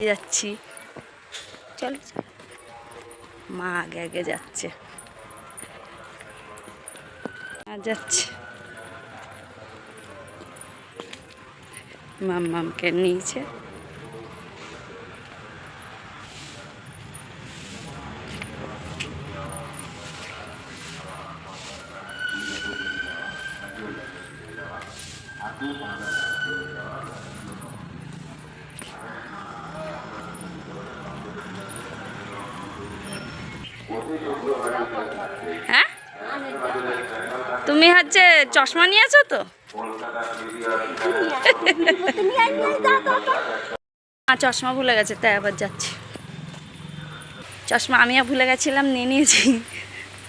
যাচ্ছি। চলো। মা আগে আগে যাচ্ছে। আর যাচ্ছে। মাম মামকে নিয়েছে। হ্যাঁ? তুমি হচ্ছে চশমা নিয়েছো তো? চশমা ভুলে গেছে, তাই আবার যাচ্ছি। চশমা আমিও ভুলে গেছিলাম, নিয়ে নিয়েছি।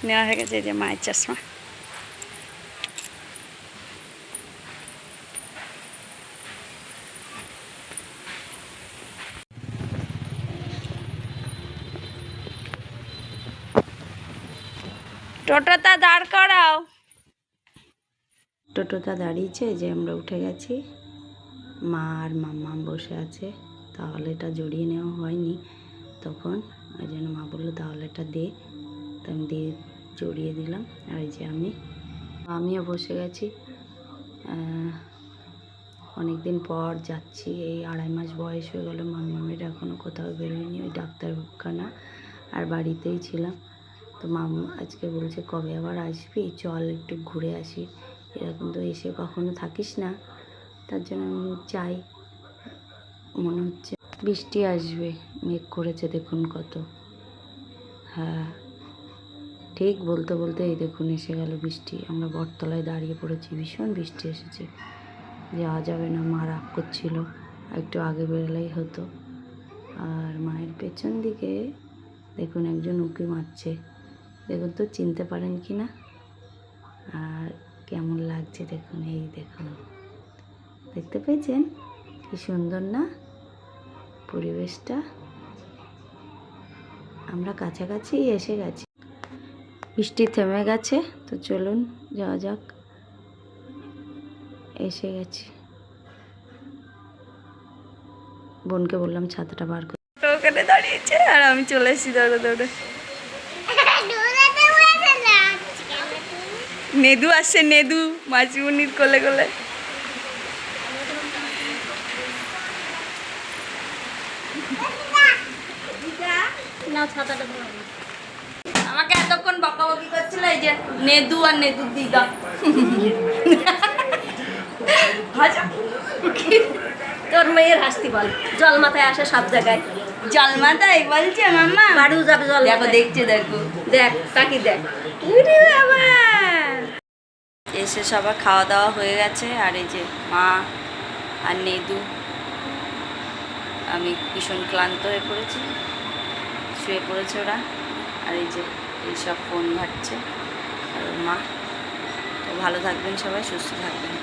নেওয়া হয়ে গেছে যে মায়ের চশমা। টোটোটা দাঁড় করাও। টোটোটা দাঁড়িয়েছে যে আমরা উঠে গেছি। মা আর মাম্মা বসে আছে, তাহলে এটা জড়িয়ে নেওয়া হয়নি। তখন ওই জন্য মা বলল, তাহলে এটা দে। তো আমি দিয়ে জড়িয়ে দিলাম, আর এই যে আমি। আমিও বসে গেছি। অনেক দিন পর যাচ্ছি, এই আড়াই মাস বয়স হয়ে গেলো, মাম্মামের এখনও কোথাও বেরোয়নি, ওই ডাক্তারখানা, আর বাড়িতেই ছিলাম। তো মামু আজকে বলছে, কবে আবার আসবি? চল একটু ঘুরে আসি। এরকম তো এসে কখনো থাকিস না। তার জন্য আমি চাই মনে হচ্ছে বৃষ্টি আসবে, মেঘ করেছে দেখুন কত। হ্যাঁ ঠিক বলতে বলতে এই দেখুন এসে গেল বৃষ্টি। আমরা বটতলায় দাঁড়িয়ে পড়েছি, ভীষণ বৃষ্টি এসেছে। যাওয়া যাবে না, মা রাগ করছিল, একটু আগে বেরোলেই হতো। আর মায়ের পেছন দিকে দেখুন একজন উঁকি মারছে। দেখুন তো, চিনতে পারেন কি না? আর কেমন লাগছে দেখুন, এই দেখুন। দেখতে পেয়েছেন? কি সুন্দর না? পরিবেশটা। আমরা কাছাকাছি এসে গেছি। বৃষ্টি থেমে গেছে, তো চলুন যাওয়া যাক। এসে গেছি। বোনকে বললাম ছাতাটা বার করে। ওখানে দাঁড়িয়েছে, আর আমি চলে এসেছি দৌড়ে দৌড়ে। নেদু আসছে নেদু মাসিমণির কোলে কোলে। আমাকে এতক্ষণ বকাবকি করছিল এই যে নেদু আর নেদু দিদা। তোর মেয়ের হাসতি বল। জল মাথায় আসে সব জায়গায়। জল মাথায় বলছে মাম্মা। বাড়িও যাবে জল দেখো দেখছে দেখো। দেখ তাকি দেখ। বাবা! এসে সবার খাওয়া দাওয়া হয়ে গেছে, আর এই যে মা আর নেদু। আমি ভীষণ ক্লান্ত হয়ে পড়েছি, শুয়ে পড়েছে ওরা, আর এই যে এইসব ফোন ঘাটছে, আর মা। তো ভালো থাকবেন সবাই, সুস্থ থাকবেন।